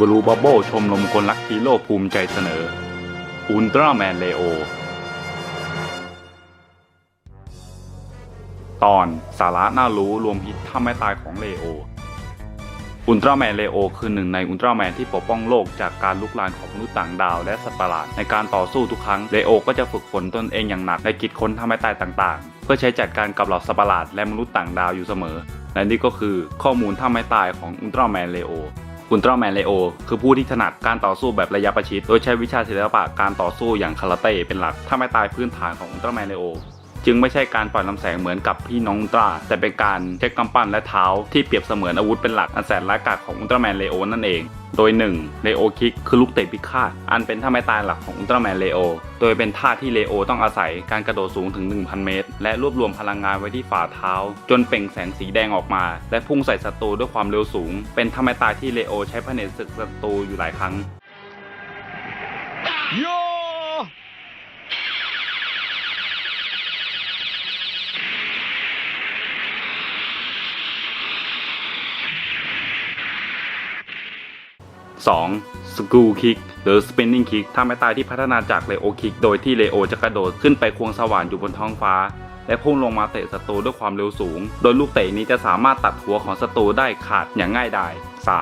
บลูบับเบิลชมรมคนรักฮีโร่ภูมิใจเสนออุลตร้าแมนเลโอ ตอนสาระน่ารู้รวมฮิตถ้าไม่ตายของเลโอ อุลตร้าแมนเลโอคือหนึ่งในอุลตร้าแมนที่ปกป้องโลกจากการลุกลามของมนุษย์ต่างดาวและสัตว์ประหลาด ในการต่อสู้ทุกครั้งเลโอก็จะฝึกฝนตนเองอย่างหนักในกิจค้นทำให้ตายต่างๆ เพื่อใช้จัดการกับเหล่าสัตว์ประหลาดและมนุษย์ต่างดาวอยู่เสมอ และนี่ก็คือข้อมูลถ้าไม่ตายของอุลตร้าแมนเลโอ อุลตร้าแมนเลโอคือผู้ที่ถนัดการต่อสู้แบบระยะประชิด โดยใช้วิชาศิลปะการต่อสู้อย่างคาราเต้เป็นหลัก ถ้าไม่ตายพื้นฐานของอุลตร้าแมนเลโอ จึงไม่ใช่การปล่อยลำแสงเหมือนกับพี่น้องตร้าแต่เป็นการใช้กำปั้นและเท้าที่เปรียบเสมือนอาวุธเป็นหลักอันแสนร้ายกาจของอุลตร้าแมนเลโอนั่นเองโดย1เลโอคิกคือลูกเตะพิฆาต อันเป็นท่าไม้ตายหลักของอุลตร้าแมนเลโอ โดยเป็นท่าที่เลโอต้องอาศัยการกระโดดสูงถึง 1,000 เมตร และรวบรวมพลังงานไว้ที่ฝ่าเท้า จนเปล่งแสงสีแดงออกมา และพุ่งใส่ศัตรูด้วยความเร็วสูง เป็นท่าไม้ตายที่เลโอใช้พเนจศึกศัตรูอยู่หลายครั้งโย 2. สกูคิกหรือ spinning kick ท่าไม้ตายที่พัฒนาจากเลโอคิกโดยที่เลโอจะกระโดดขึ้นไปควงสว่านอยู่บนท้องฟ้า และพุ่งลงมาเตะศัตรูด้วยความเร็วสูง โดยลูกเตะนี้จะสามารถตัดหัวของศัตรูได้ขาดอย่างง่ายดาย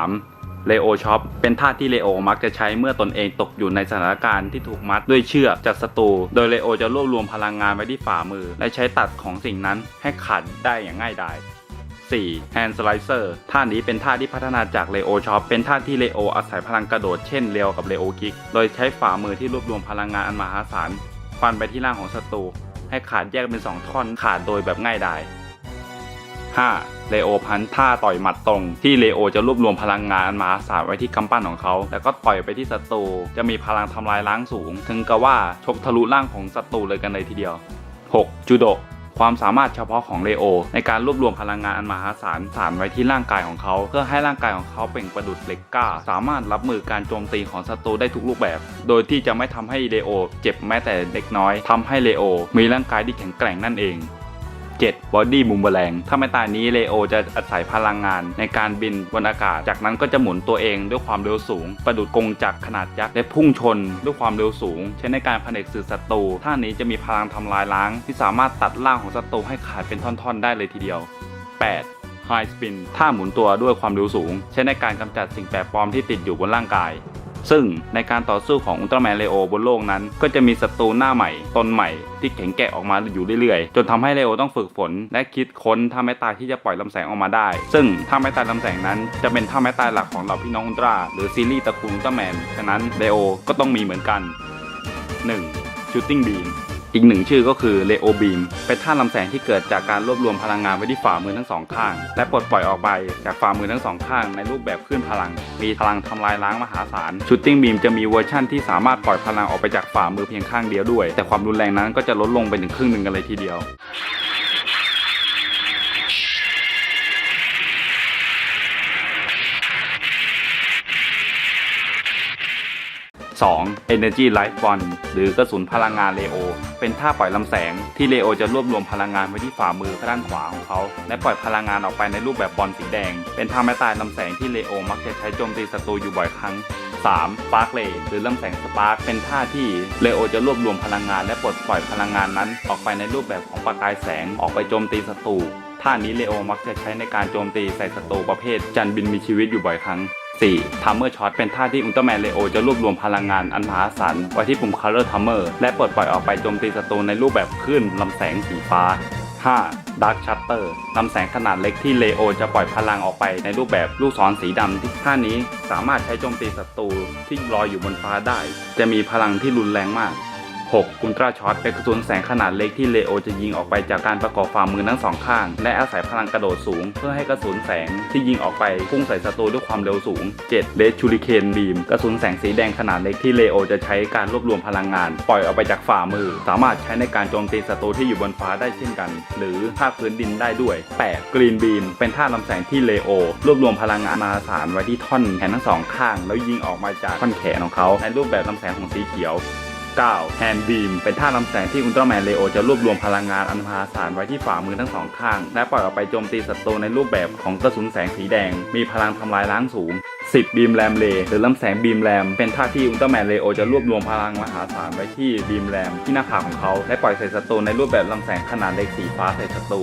3. เลโอช็อปเป็นท่าที่เลโอมักจะใช้เมื่อตนเองตกอยู่ในสถานการณ์ที่ถูกมัดด้วยเชือกจากศัตรู โดยเลโอจะรวบรวมพลังงานไว้ที่ฝ่ามือ และใช้ตัดของสิ่งนั้นให้ขาดได้อย่างง่ายดาย 4. Hand Slicer ท่านี้เป็นท่าที่พัฒนาจากเลโอช็อปเป็นท่าที่เลโออาศัยพลังกระโดดเช่นเร็วกับเลโอคิก โดยใช้ฝ่ามือที่รวบรวมพลังงานอันมหาศาลฟันไปที่ร่างของศัตรู ให้ขาดแยกเป็น 2 ท่อนขาดโดยแบบง่ายดาย 5. เลโอพันท่าต่อยหมัดตรง ที่เลโอจะรวบรวมพลังงานอันมหาศาลไว้ที่กำปั้นของเขา แล้วก็ต่อยไปที่ศัตรูจะมีพลังทำลายล้างสูง ถึงกับว่าชกทะลุร่างของศัตรูเลยกันเลยทีเดียว 6. จูโด ความสามารถเฉพาะของเลโอ ในการรวบรวมพลังงานอันมหาศาลสารไว้ที่ร่างกายของเขา เพื่อให้ร่างกายของเขาเปล่งประดุดเหล็กกล้า สามารถรับมือการโจมตีของศัตรูได้ทุกรูปแบบ โดยที่จะไม่ทำให้เลโอ เจ็บแม้แต่เล็กน้อยทำให้เลโอ มีร่างกายที่แข็งแกร่งนั่นเอง 7. บอดี้มุมแมลงถ้าไม่ตายนี้เลโอจะอาศัยพลังงานในการบินบนอากาศ จากนั้นก็จะหมุนตัวเองด้วยความเร็วสูง ประดุดกงจักรขนาดยักษ์และพุ่งชนด้วยความเร็วสูง ใช้ในการผนกสื่อศัตรูท่านี้จะมีพลังทำลายล้าง ที่สามารถตัดร่างของศัตรูให้ขาดเป็นท่อนๆ ได้เลยทีเดียว 8. High Spin ท่าหมุนตัวด้วยความเร็วสูง ใช้ในการกำจัดสิ่งแปลกปลอมที่ติดอยู่บนร่างกาย ซึ่งในการต่อสู้ของอุลตร้าแมนเลโอบนโลกนั้น ก็จะมีศัตรูหน้าใหม่ตนใหม่ที่แข็งแกร่งออกมาอยู่เรื่อยๆ จนทำให้เลโอต้องฝึกฝน และคิดค้นท่าไม้ตายที่จะปล่อยลำแสงออกมาได้ ซึ่งท่าไม้ตายลำแสงนั้น จะเป็นท่าไม้ตายหลักของเหล่าพี่น้องอุลตร้าหรือซีรีส์ตระกูลอุลตร้าแมนฉะนั้นเลโอก็ต้องมีเหมือนกัน 1. Shooting Beam อีกหนึ่งชื่อก็คือเลโอบีมเป็นท่าลำแสงที่เกิดจากการรวบรวมพลังงานไว้ที่ฝ่ามือทั้งสองข้าง และปลดปล่อยออกไปจากฝ่ามือทั้งสองข้างในรูปแบบคลื่นพลัง มีพลังทำลายล้างมหาศาลชูตติ้งบีมจะมีเวอร์ชั่นที่สามารถปล่อยพลังออกไปจากฝ่ามือเพียงข้างเดียวด้วย แต่ความรุนแรงนั้นก็จะลดลงไปถึงครึ่งหนึ่งกันเลยทีเดียว 2. Energy Light Bond หรือกระสุนพลังงานเลโอ เป็นท่าปล่อยลำแสงที่เลโอจะรวบรวมพลังงานไว้ที่ฝ่ามือด้านขวาของเขา และปล่อยพลังงานออกไปในรูปแบบบอลสีแดง เป็นท่าไม้ตายลำแสงที่เลโอมักจะใช้โจมตีศัตรูอยู่บ่อยครั้ง 3. Spark Ray หรือลำแสงสปาร์กเป็นท่าที่เลโอจะรวบรวมพลังงานและปลดปล่อยพลังงานนั้น ออกไปในรูปแบบของประกายแสงออกไปโจมตีศัตรูท่านี้เลโอมักจะใช้ในการโจมตีใส่ศัตรูประเภทจันบินมีชีวิตอยู่บ่อยครั้ง 4. Timer Shot เป็นท่าที่อุลตร้าแมนเลโอจะรวบรวมพลังงานอันมหาศาลไว้ที่ปุ่ม Color Timer และปลดปล่อยออกไปโจมตีศัตรูในรูปแบบคลื่นลำแสงสีฟ้า 5. Dark Shutter ลำแสงขนาดเล็กที่เลโอจะปล่อยพลังออกไปในรูปแบบลูกศรสีดำที่ท่านี้สามารถใช้โจมตีศัตรูที่ลอยอยู่บนฟ้าได้ จะมีพลังที่รุนแรงมาก 6. อุลตราช็อตเป็นกระสุนแสงขนาดเล็กที่เลโอจะยิงออกไปจากการประกอบฝ่ามือทั้งสองข้าง และอาศัยพลังกระโดดสูง เพื่อให้กระสุนแสงที่ยิงออกไปพุ่งใส่ศัตรูด้วยความเร็วสูง 7. เลดชูริเคนบีมกระสุนแสงสีแดงขนาดเล็กที่เลโอจะใช้การรวบรวมพลังงาน ปล่อยออกไปจากฝ่ามือ สามารถใช้ในการโจมตีศัตรูที่อยู่บนฟ้าได้เช่นกัน หรือภาคพื้นดินได้ด้วย 8. กรีนบีมเป็นท่าลำแสงที่เลโอรวบรวมพลังงานมาศาลไว้ที่ท่อนแขนทั้งสองข้าง แล้วยิงออกมาจากท่อนแขนของเขาในรูปแบบลำแสงของสีเขียว 9. Hand Beam เป็นท่าลำแสงที่อุลตร้าแมนเลโอจะรวบรวมพลังงานอันมหาศาลไว้ที่ฝ่ามือทั้งสองข้าง และปล่อยออกไปโจมตีศัตรูในรูปแบบของกระสุนแสงสีแดง มีพลังทำลายล้างสูง 10 บีมแรมเลหรือลำแสงบีมแรม เป็นท่าที่อุลตร้าแมนเลโอจะรวบรวมพลังมหาศาลไว้ที่บีมแรมที่หน้าผากของเขา และปล่อยใส่ศัตรูในรูปแบบลำแสงขนาดเล็กสีฟ้าใส่ศัตรู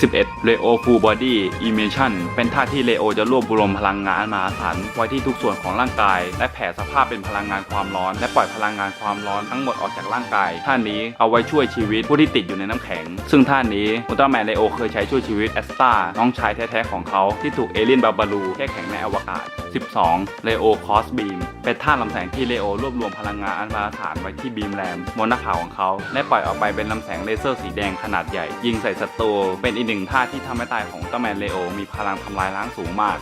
11 Leo Full Body Emission เป็นท่าที่เลโอจะรวบรวมพลังงานมหาศาลไว้ที่ทุกส่วนของร่างกาย และแผ่สภาพเป็นพลังงานความร้อน และปล่อยพลังงานความร้อนทั้งหมดออกจากร่างกายท่านี้เอาไว้ช่วยชีวิตผู้ที่ติดอยู่ในน้ำแข็ง ซึ่งท่านี้อุลตร้าแมนเลโอเคยใช้ช่วยชีวิตแอสตาน้องชายแท้ๆของเขาที่ถูกเอเลียนบาบารูแช่แข็งในอวกาศ 12 Leo Cross Beam เป็นท่าลำแสงที่เลโอรวบรวมพลังงานอันมหาศาลไว้ที่บีมแรมบนหน้าผาของเขาและปล่อยออกไปเป็นลำแสงเลเซอร์สีแดงขนาดใหญ่ ยิงใส่ศัตรูเป็นอีกหนึ่งท่าที่ทำให้ตายของอุลตร้าแมนเลโอมีพลังทำลายล้างสูงมาก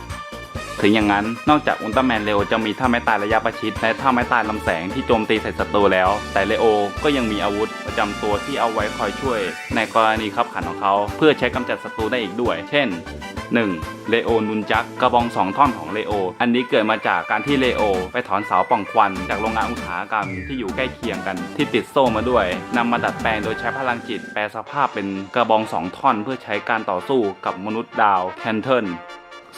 ถึงอย่างนั้น นอกจากอุลตร้าแมนเลโอจะมีท่าไม้ตายระยะประชิด และท่าไม้ตายลำแสงที่โจมตีใส่ศัตรูแล้ว แต่เลโอก็ยังมีอาวุธประจำตัวที่เอาไว้คอยช่วย ในกรณีขับขันของเขา เพื่อใช้กำจัดศัตรูได้อีกด้วย เช่น 1. เลโอนุนจักกระบองสองท่อนของเลโอ อันนี้เกิดมาจากการที่เลโอ ไปถอนเสาป่องควัน จากโรงงานอุตสาหกรรมที่อยู่ใกล้เคียงกัน ที่ติดโซ่มาด้วยนำมาดัดแปลงโดยใช้พลังจิตแปลสภาพเป็นกระบองสองท่อน เพื่อใช้การต่อสู้กับมนุษย์ดาวแคนเทิล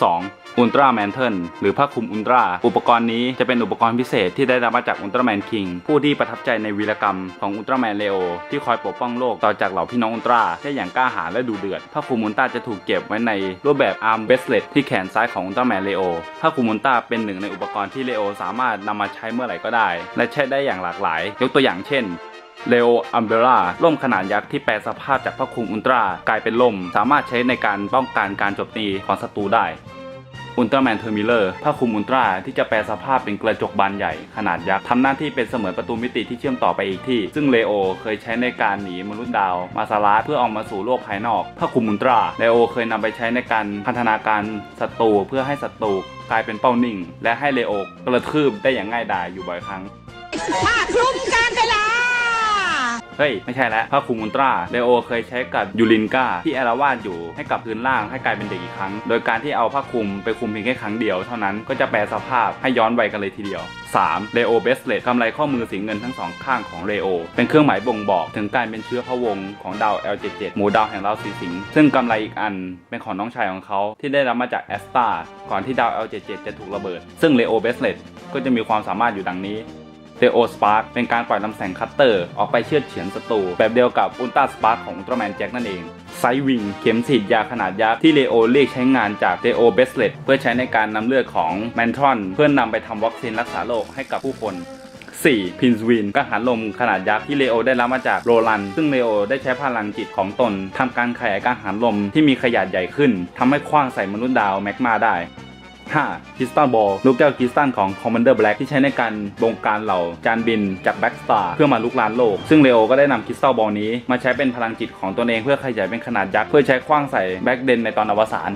2. อุลตร้าแมนเทิลหรือผ้าคลุมอุลตร้าอุปกรณ์นี้จะเป็นอุปกรณ์พิเศษที่ได้รับมาจากอุลตร้าแมนคิงผู้ที่ประทับใจในวีรกรรมของอุลตร้าแมนเลโอที่คอยปกป้องโลกต่อจากเหล่าพี่น้องอุลตร้าได้อย่างกล้าหาญและดูเดือดผ้าคลุมอุลตร้าจะถูกเก็บไว้ในรูปแบบอาร์มเบสเลตที่แขนซ้ายของอุลตร้าแมนเลโอผ้าคลุมอุลตร้าเป็นหนึ่งในอุปกรณ์ที่เลโอสามารถนำมาใช้เมื่อไหร่ก็ได้ และใช้ได้อย่างหลากหลาย ยกตัวอย่างเช่นเลโออัมเบร่าล่มขนาดยักษ์ที่แปลสภาพจากผ้าคลุมอุลตร้ากลายเป็นล่ม สามารถใช้ในการป้องกันการโจมตีของศัตรูได้ อุลตร้าแมนเทอร์มิเลอร์ผ้าคลุมอุลตร้าที่จะแปลสภาพเป็นกระจกบานใหญ่ขนาดยักษ์ทำหน้าที่เป็นเสมือนประตูมิติที่เชื่อมต่อไปอีกที่ ซึ่งเลโอเคยใช้ในการหนีมนุษย์ดาวมาซารัสเพื่อออกมาสู่โลกภายนอกผ้าคลุมอุลตร้าเลโอเคยนำไปใช้ในการพัฒนาการศัตรูเพื่อให้ศัตรูกลายเป็นเป้านิ่ง และให้เลโอกระทืบได้อย่างง่ายดายอยู่บ่อยครั้งผ้าคลุมการเวลา เฮ้ย ไม่ใช่แล้วผ้าคลุมอุลตร้าเลโอเคยใช้กับยูรินกาที่แอราวาดอยู่ให้กลับพื้นล่างให้กลายเป็นเด็กอีกครั้ง โดยการที่เอาผ้าคลุมไปคลุมเพียงแค่ครั้งเดียวเท่านั้นก็จะแปลสภาพให้ย้อนวัยกันเลยทีเดียว 3. เลโอเบสเลตกำไรข้อมือสีเงินทั้งสองข้างของเลโอเป็นเครื่องหมายบ่งบอกถึงการเป็นเชื้อพระวงศ์ของดาว L77 หมู่ดาวแห่งราศีสิงห์ซึ่งกำไรอีกอันเป็นของน้องชายของเขาที่ได้รับมาจากแอสตาก่อนที่ดาว L77 จะถูกระเบิด ซึ่งเลโอเบสเลตก็จะมีความสามารถอยู่ดังนี้ เ e โอสปาร์กเป็นการปล่อยลำแสงคัตเตอร์ ออกไปเชือดเฉือนศัตรู แบบเดียวกับอุลตราสปาร์กของอุลตร้าแมนแจ็คนั่นเองไซวิงเข็มฉีดยาขนาดยักษ์ที่เลโอเรียกใช้งานจากเ e โอเบสเลตเพื่อใช้ในการนำเลือดของแมนทรอน เพื่อนนำไปทำวัคซีนรักษาโรคให้กับผู้คน 4. พินสวินกังหันลมขนาดยักษ์ที่เลโอได้รับมาจากโรลัน ซึ่งเลโอได้ใช้พลังจิตของตนทำการขยายกังหันลมที่มีขนาดใหญ่ขึ้นทำให้คว้างใส่มนุษย์ดาวแมกมาได้ 5. คริสตัลบอลลูกแก้วคริสตัลของ Commander Black ที่ใช้ในการบงการเหล่าจานบินจากแบ็กสตาร์เพื่อมาลุกลานโลก ซึ่งเลโอก็ได้นำคริสตัลบอลนี้มาใช้เป็นพลังจิตของตนเองเพื่อขยายเป็นขนาดยักษ์เพื่อใช้คว้างใส่แบ็กเดนในตอนอวสาน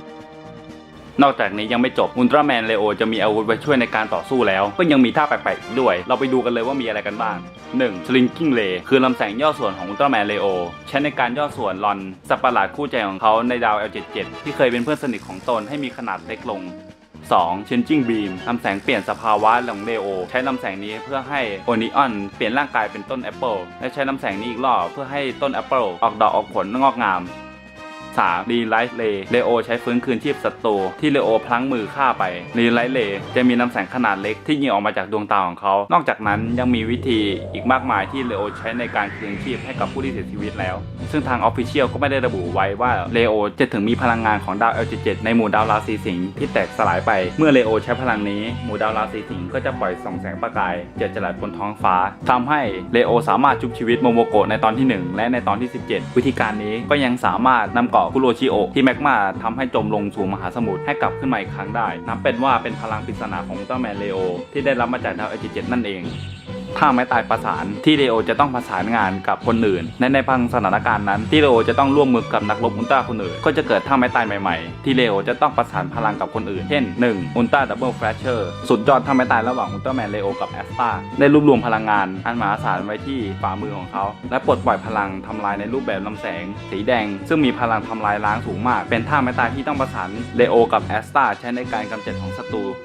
นอกจากนี้ยังไม่จบอุลตร้าแมนเลโอจะมีอาวุธไว้ช่วยในการต่อสู้แล้ว ก็ยังมีท่าแปลกๆอีกด้วย เราไปดูกันเลยว่ามีอะไรกันบ้าง 1. Shrinking Ray คือลำแสงย่อส่วนของอุลตร้าแมนเลโอใช้ในการย่อส่วนลอนสัตว์ประหลาดคู่ใจของเขาในดาว L77 ที่เคยเป็นเพื่อนสนิทของตนให้มีขนาดเล็กลง 2. Changing Beam ลำแสงเปลี่ยนสภาวะของเลโอ ใช้ลำแสงนี้เพื่อให้โอนิออนเปลี่ยนร่างกายเป็นต้นแอปเปิลและใช้ลำแสงนี้อีกรอบเพื่อให้ต้นแอปเปิลออกดอกออกผลงอกงาม 3. รีไลท์เลเลโอใช้ฟื้นคืนชีพศัตรูที่เลโอพลั้งมือฆ่าไปรีไลท์เลจะมีลำแสงขนาดเล็กที่ยิงออกมาจากดวงตาของเขา นอกจากนั้นยังมีวิธีอีกมากมายที่เลโอใช้ในการคืนชีพให้กับผู้ที่เสียชีวิตแล้ว ซึ่งทางออฟฟิเชียลก็ไม่ได้ระบุไว้ว่าเลโอจะถึงมีพลังงานของดาว L77 ในหมู่ดาวราศีสิงห์ที่แตกสลายไปเมื่อเลโอใช้พลังนี้ หมู่ดาวราศีสิงห์ก็จะปล่อยส่องแสงประกายเจิดจรัสบนท้องฟ้าทำให้เลโอสามารถชุบชีวิตโมโมโกะในตอนที่ 1 และในตอนที่ 17 วิธีการนี้ก็ยังสามารถนำเกาะคุโรชิโอที่แมกมาทำให้จมลงสู่มหาสมุทรให้กลับขึ้นมาอีกครั้งได้ นับเป็นว่าเป็นพลังปริศนาของอุลตร้าแมนเลโอที่ได้รับมาจากดาว L77 นั่นเอง ถ้าไม่ตายประสานที่เลโอจะต้องประสานงานกับคนอื่นและในบางสถานการณ์นั้นที่เลโอจะต้องร่วมมือกับนักรบอุลตร้าคนอื่น ก็จะเกิดท่าไม้ตายใหม่ๆ ที่เลโอจะต้องประสานพลังกับคนอื่น เช่น 1. อุลตร้าดับเบิลแฟลชเชอร์สุดยอดท่าไม้ตายระหว่างอุลตร้าแมนเลโอกับแอสตาได้รวบรวมพลังงาน อันมหาศาลไว้ที่ฝ่ามือของเขา และปลดปล่อยพลังทำลายในรูปแบบลำแสง สีแดง ซึ่งมีพลังทำลายล้างสูงมาก เป็นท่าไม้ตายที่ต้องประสานเลโอกับแอสตาใช้ในการกำจัดของศัตรู 11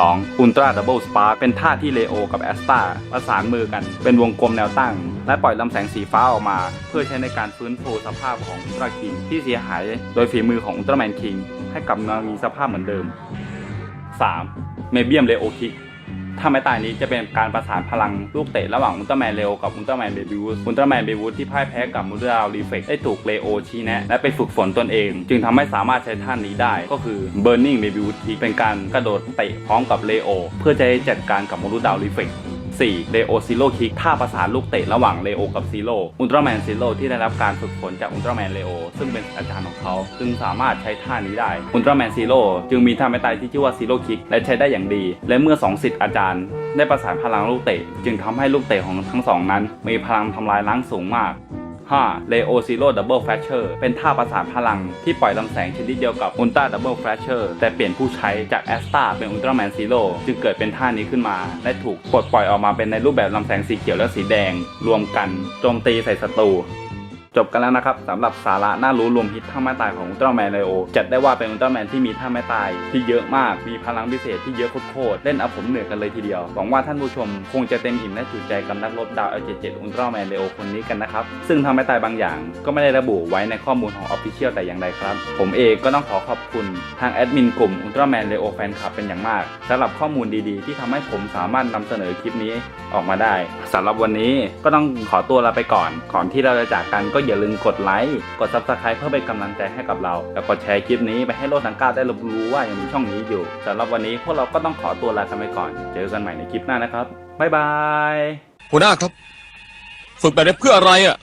2. อุลตร้าดับเบิลสปาร์เป็นท่าที่เลโอกับแอสตาประสานมือกันเป็นวงกลมแนวตั้ง และปล่อยลำแสงสีฟ้าออกมา เพื่อใช้ในการฟื้นฟูสภาพของอุลตร้าคิงที่เสียหายโดยฝีมือของอุลตร้าแมนคิงให้กลับมามีสภาพเหมือนเดิม 3. เมเบียมเลโอคิก ถ้าไม้ตายนี้จะเป็นการประสานพลังลูกเตะระหว่างอุลตร้าแมนเร็วกับอุลตร้าแมนเบบิวูสอุลตร้าแมนเบบิวูสที่พ่ายแพ้กับมูดาวรีเฟกได้ถูกเลโอชี้แนะและไปฝึกฝนตนเอง จึงทำให้สามารถใช้ท่านนี้ได้ก็คือ Burning b a b y w o o d Kick เป็นการกระโดดเตะพร้อมกับเลโอเพื่อจะจัดการกับมูดาวรีเฟก 4. เลโอซิโลคิกท่าประสานลูกเตะระหว่างเลโอกับซิโลอุลตร้าแมนซิโลที่ได้รับการฝึกฝนจากอุลตร้าแมนเลโอซึ่งเป็นอาจารย์ของเขาจึงสามารถใช้ท่านี้ได้อุลตร้าแมนซิโลจึงมีท่าไม้ตายที่ชื่อว่าซิโลคิกและใช้ได้อย่างดี และเมื่อสองสิทธิ์อาจารย์ ได้ประสานพลังลูกเตะ จึงทำให้ลูกเตะของทั้งสองนั้น มีพลังทำลายล้างสูงมาก 5. เลโอซิโลดับเบิลแฟชเชอร์เป็นท่าประสานพลังที่ปล่อยลำแสงชนิดเดียวกับอุลตร้าดับเบิลแฟชเชอร์แต่เปลี่ยนผู้ใช้จากแอสตาเป็นอุลตร้าแมนซีโร่จึงเกิดเป็นท่านี้ขึ้นมา และถูกปลดปล่อยออกมาเป็นในรูปแบบลำแสงสีเขียวและสีแดง รวมกันโจมตีใส่ศัตรู จบกันแล้วนะครับสำหรับสาระน่ารู้รวมฮิตท่าไม้ตายของอุลตร้าแมนเลโอจัดได้ว่าเป็นอุลตร้าแมนที่มีท่าไม้ตายที่เยอะมากมีพลังพิเศษที่เยอะโคตรๆเล่นเอาผมเหนื่อยกันเลยทีเดียวหวังว่าท่านผู้ชมคงจะเต็มอิ่มและจุใจกับนักรบดาว L77 อุลตร้าแมนเลโอคนนี้กันนะครับซึ่งท่าไม้ตายบางอย่าง ก็ไม่ได้ระบุไว้ในข้อมูลของออฟฟิเชียลแต่อย่างใดครับ ผมเองก็ต้องขอขอบคุณทางแอดมินกลุ่มอุลตร้าแมนเลโอแฟนคลับเป็นอย่างมากสำหรับข้อมูลดีๆ ที่ทำให้ผมสามารถนำเสนอคลิปนี้ออกมาได้สำหรับวันนี้ก็ต้องขอตัวลาไปก่อนก่อนที่เราจะจากกันก็อย่าลืมกดไลค์ กด subscribe เพื่อเป็นกำลังใจให้กับเรา แล้วกดแชร์คลิปนี้ไปให้โลกทั้งเก้าได้รับรู้ว่ายังมีช่องนี้อยู่สำหรับวันนี้พวกเราก็ต้องขอตัวลากันไปก่อน เจอกันใหม่ในคลิปหน้านะครับ บ๊ายบาย หัวหน้าครับ ฝึกแบบนี้เพื่ออะไรอะ